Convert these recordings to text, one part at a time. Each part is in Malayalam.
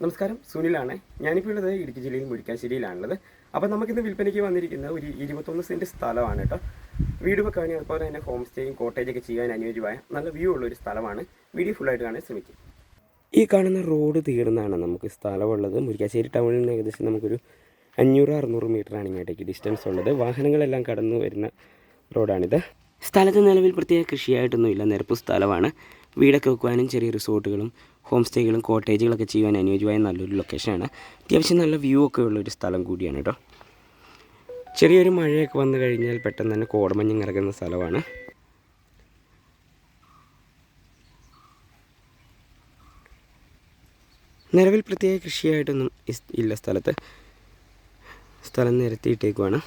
നമസ്കാരം സുനിലാണ്. ഞാനിപ്പോൾ ഉള്ളത് ഇടുക്കി ജില്ലയിൽ മുരിക്കാശ്ശേരിയിലാണുള്ളത്. അപ്പോൾ നമുക്കിന്ന് വിൽപ്പനയ്ക്ക് വന്നിരിക്കുന്ന ഒരു ഇരുപത്തൊന്ന് സെന്റ് സ്ഥലമാണ് കേട്ടോ. വീട് വെക്കാനും അതുപോലെ തന്നെ ഹോം സ്റ്റേയും കോട്ടേജൊക്കെ ചെയ്യാൻ അനുയോജ്യമായ നല്ല വ്യൂ ഉള്ള ഒരു സ്ഥലമാണ്. വീഡിയോ ഫുള്ളായിട്ട് കാണാൻ ശ്രമിക്കും. ഈ കാണുന്ന റോഡ് തീർന്നാണ് നമുക്ക് സ്ഥലമുള്ളത്. മുരിക്കാശ്ശേരി ടൗണിൽ നിന്ന് ഏകദേശം നമുക്കൊരു അഞ്ഞൂറ് അറുന്നൂറ് മീറ്ററാണ് ഇങ്ങോട്ടേക്ക് ഡിസ്റ്റൻസ് ഉള്ളത്. വാഹനങ്ങളെല്ലാം കടന്നു വരുന്ന റോഡാണിത് സ്ഥലത്ത് നിലവിൽ പ്രത്യേക കൃഷിയായിട്ടൊന്നുമില്ല. നിരപ്പ് സ്ഥലമാണ്. വീടൊക്കെ വെക്കുവാനും ചെറിയ റിസോർട്ടുകളും ഹോം സ്റ്റേകളും കോട്ടേജുകളൊക്കെ ചെയ്യാൻ അനുയോജ്യമായ നല്ലൊരു ലൊക്കേഷനാണ് അത്യാവശ്യം നല്ല വ്യൂ ഒക്കെ ഉള്ളൊരു സ്ഥലം കൂടിയാണ് കേട്ടോ ചെറിയൊരു മഴയൊക്കെ വന്നു കഴിഞ്ഞാൽ പെട്ടെന്ന് തന്നെ കോടമഞ്ഞ് ഇറങ്ങുന്ന സ്ഥലമാണ്. നിലവിൽ പ്രത്യേക കൃഷിയായിട്ടൊന്നും ഇല്ല സ്ഥലത്ത്. സ്ഥലം നിരത്തിയിട്ടേക്കുവാണ്.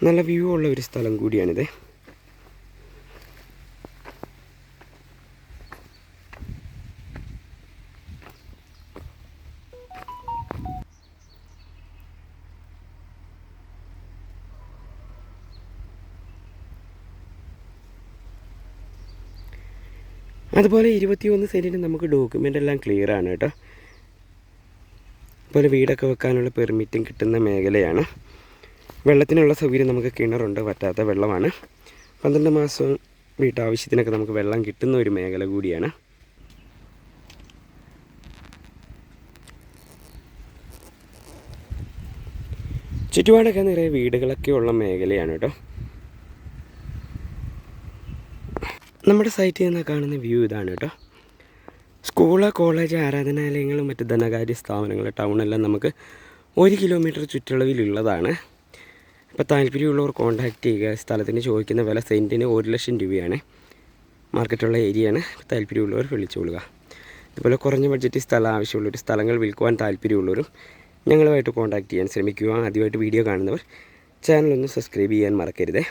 നല്ല വ്യൂ ഉള്ള ഒരു സ്ഥലം കൂടിയാണിത്. അതുപോലെ ഇരുപത്തിയൊന്ന് സെന്റിന് നമുക്ക് ഡോക്യുമെന്റ് എല്ലാം ക്ലിയർ ആണ് കേട്ടോ. അതുപോലെ വീടൊക്കെ വെക്കാനുള്ള പെർമിറ്റും കിട്ടുന്ന മേഖലയാണ്. വെള്ളത്തിനുള്ള സൗകര്യം നമുക്ക് കിണറുണ്ട് പറ്റാത്ത വെള്ളമാണ്. പന്ത്രണ്ട് മാസം വീട്ടാവശ്യത്തിനൊക്കെ നമുക്ക് വെള്ളം കിട്ടുന്ന ഒരു മേഖല കൂടിയാണ്. ചുറ്റുപാടൊക്കെ നിറയെ വീടുകളൊക്കെ ഉള്ള മേഖലയാണ് കേട്ടോ. നമ്മുടെ സൈറ്റിൽ നിന്ന് കാണുന്ന വ്യൂ ഇതാണ് കേട്ടോ. സ്കൂൾ കോളേജ് ആരാധനാലയങ്ങളും മറ്റ് ധനകാര്യ സ്ഥാപനങ്ങൾ ടൗണെല്ലാം നമുക്ക് ഒരു കിലോമീറ്റർ ചുറ്റളവിലുള്ളതാണ് അപ്പോൾ താല്പര്യമുള്ളവർ കോൺടാക്ട് ചെയ്യുക. സ്ഥലത്തിന് ചോദിക്കുന്ന വില സെന്റിന് ഒരു ലക്ഷം രൂപയാണ്. മാർക്കറ്റുള്ള ഏരിയയാണ് താല്പര്യമുള്ളവർ വിളിച്ചുകൊള്ളുക അതുപോലെ കുറഞ്ഞ ബഡ്ജറ്റിൽ സ്ഥലം ആവശ്യമുള്ളൊരു സ്ഥലങ്ങൾ വിൽക്കുവാൻ താല്പര്യമുള്ളവരും ഞങ്ങളുമായിട്ട് കോൺടാക്ട് ചെയ്യാൻ ശ്രമിക്കുക. ആദ്യമായിട്ട് വീഡിയോ കാണുന്നവർ ചാനലൊന്ന് സബ്സ്ക്രൈബ് ചെയ്യാൻ മറക്കരുതേ.